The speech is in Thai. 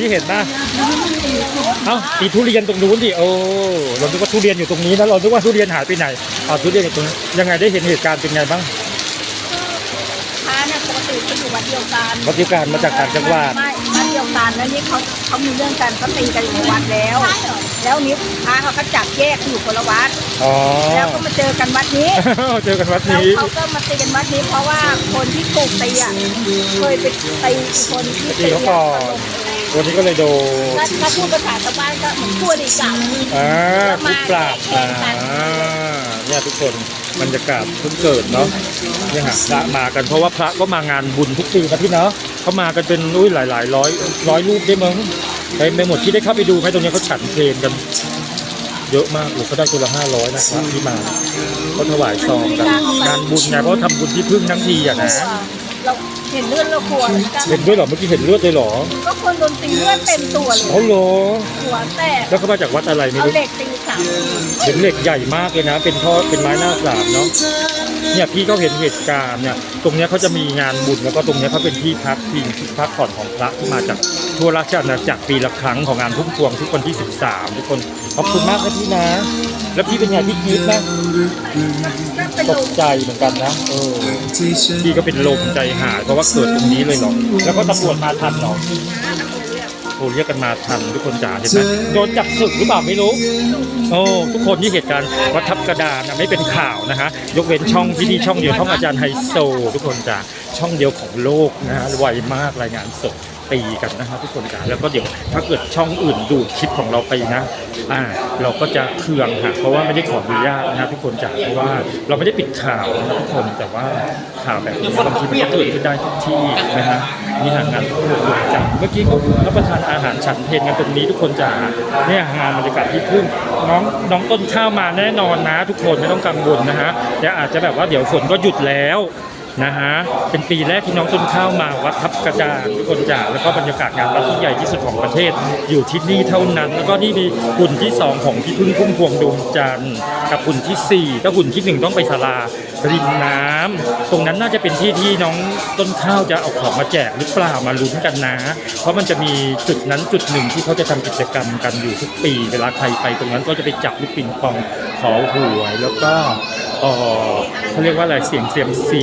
ที่เห็นนะเอ้ามีทุเรียนตรงนู้นดิโอ้เราคิดว่าทุเรียนอยู่ตรงนี้นะเราคิดว่าทุเรียนหายไปไหนอ้าวทุเรียนอยู่ตรงนี้ยังไงได้เห็นเหตุการณ์เป็นไงบ้างพระเนี่ยปกติจะอยู่วัดเดียวกันวัดเดียวกันมาจากต่างจังหวัดไม่วัดเดียวกันแล้วนี่เขาเขามีเรื่องกันเขาตีกันอยู่ในวัดแล้ว แล้วนี้พระเขาก็จับแยกอยู่คนละวัดอ๋อแล้วก็มาเจอกันวัดนี้เจอกันวัดแล้วนี้เขาก็มาตีกันวัดนี้เพราะว่าคนที่ถูกตีอะเคยไปตีคนที่ตีเขาก่อน วันนี้ก็เลยโดนถ้าถ้าพูดภาษาชาวบ้านก็เหมือนพูดอีกอย่างอ่าทุกปราบอ่าเนี่ยทุกคนบรรยากาศเพิ่งเกิดเนาะเนี่ยฮะพระมากันเพราะว่าพระก็มางานบุญทุกปีนะพี่เนาะเขามากันเป็นอุ้ยหลายหลายๆร้อยร้อยรูปได้มั้งไปไปหมดที่ได้เข้าไปดูไหมตรงนี้เขาฉันเพลงกัน เยอะมากโอ้เขาได้คนละห้าร้อยนะครับที่มาเขาถวายซองกันงานบุญไงเพราะทำบุญที่พึ่งทั้งทีอะนะ เราเห็นเลือดเรากลัวเลยจ้ะเห็นด้วยเหรอเมื่อกี้เห็นเลือดเลยเหรอก็คนโดนตีเลือดเต็มตัวเลยเขาเหรอหัวแตกแล้วเขามาจากวัดอะไรไม่เอารู้เหล็กตีสามทีเห็นเหล็กใหญ่มากเลยนะ เป็นท่อเป็นไม้หน้าสามเนาะเนี่ยพี่เขาเห็นเหตุการณ์เนี่ยตรงเนี้ยเขาจะมีงานบุญแล้วก็ตรงเนี้ยเขาเป็นที่พักพิงที่พักผ่อนของพระที่มาจากทั่วราชอาณาจักรปีละครั้งของงานพุ่มพวงทุกคนที่ 13 ทุกคนขอบคุณมากนะพี่นะ แล้วพี่เป็นไงพี่กรี๊ดนะเป็นตลกมใจเหมือนกันนะเออพี่ก็เป็นลมใจหายเพราะว่าเกิดตรงนี้เลยเหรอแล้วก็ตำรวจมาทันเหรอ โอ้เรียกกันมาทันทุกคนจ๋าเห็นไหมโดนจับศึกหรือเปล่าไม่รู้ โอ้ทุกคนที่เหตุการณ์วัดทับกระดานนะไม่เป็นข่าวนะฮะยกเว้นช่องที่นี่ช่องเดียวช่องอาจารย์ไฮโซ ทุกคนจ๋าช่องเดียวของโลกนะฮะไวมากรายงานสดตีกันนะฮะทุกคนจ๋าแล้วก็เดี๋ยวถ้าเกิดช่องอื่นดูดคลิปของเราไปนะอ่าเราก็จะเคืองฮะเพราะว่าไม่ได้ขออนุญาตนะฮะทุกคนจ๋าเพราะว่าเราไม่ได้ปิดข่าวนะทุกคนแต่ว่าข่าวแบบนี้บางทีมันก็เกิดขึ้นได้ทุกที่นะฮะ นี่หางานทุกคนจ๋าเมื่อกี้ก็รับประทานอาหารฉันเพลกันตรงนี้ทุกคนจ๋าเนี่ยงานบรรยากาศที่พึ่งน้องน้องต้นข้าวมาแน่นอนนะ ทุกคนไม่ต้องกังวลนะฮะแต่อาจจะแบบว่าเดี๋ยวฝนก็หยุดแล้ว นะฮะ เป็นปีแรกที่น้องต้นข้าวมาวัดทับกระจาทุกคนจ๋าแล้วก็บรรยากาศงานวัดที่ใหญ่ที่สุดของประเทศ อยู่ที่นี่เท่านั้น แล้วก็นี่มีหุ่นที่สองของพี่พึ่งพุ่มพวงดวงจันทร์กับหุ่นที่สี่ถ้าหุ่นที่หนึ่งต้องไปศาลาริมน้ำตรงนั้นน่าจะเป็นที่ที่น้องต้นข้าวจะเอาของมาแจกหรือเปล่ามาลุ้นกันนะ เพราะมันจะมีจุดนั้นจุดหนึ่งที่เขาจะทำกิจกรรมกันอยู่ทุกปี เวลาใครไปตรงนั้นก็จะไปจับลูกปิงปองขอหวยแล้วก็เออเขาเรียกว่าอะไรเสียงเซียมซี